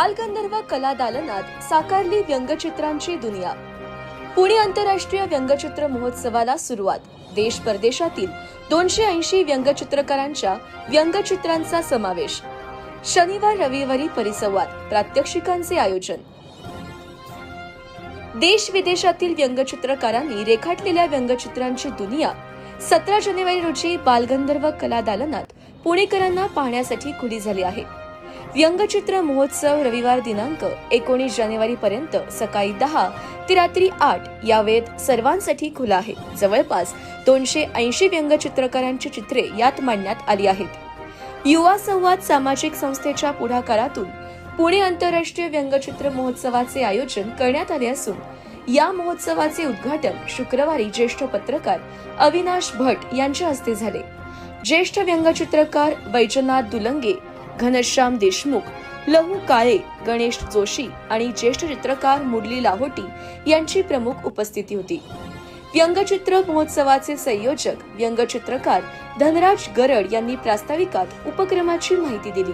बालगंधर्व कला दालनात साकारली व्यंगचित्रांची दुनिया. पुणे आंतरराष्ट्रीय व्यंगचित्र महोत्सवाला सुरुवात. देश परदेशातील दोनशे ऐंशी व्यंगचित्रकारांच्या व्यंगचित्रांचा समावेश. शनिवार रविवारी परिसंवाद प्रात्यक्षिकांचे आयोजन. देश विदेशातील व्यंगचित्रकारांनी रेखाटलेल्या व्यंगचित्रांची दुनिया. सतरा जानेवारी रोजी बालगंधर्व कला दालनात पुणेकरांना पाहण्यासाठी खुली झाली आहे. व्यंगचित्र महोत्सव रविवार दिनांक एकोणीस जानेवारी पर्यंत सकाळी दहा ते रात्री आठ या वेळेत सर्वांसाठी खुला आहे. जवळपास दोनशे ऐंशी व्यंगचित्रकारांची चित्रे यात मांडण्यात आली आहेत. युवा संवाद सामाजिक संस्थेच्या पुढाकारातून पुणे आंतरराष्ट्रीय व्यंगचित्र महोत्सवाचे आयोजन करण्यात आले असून या महोत्सवाचे उद्घाटन शुक्रवारी ज्येष्ठ पत्रकार अविनाश भट यांच्या हस्ते झाले. ज्येष्ठ व्यंगचित्रकार वैजनाथ दुलंगे घनश्याम देशमुख लहू काळे गणेश जोशी आणि ज्येष्ठ चित्रकार मुरली लाहोटी यांची प्रमुख उपस्थिती होती. व्यंगचित्र महोत्सवाचे संयोजक व्यंगचित्रकार धनराज गरड यांनी प्रास्ताविकात उपक्रमाची माहिती दिली.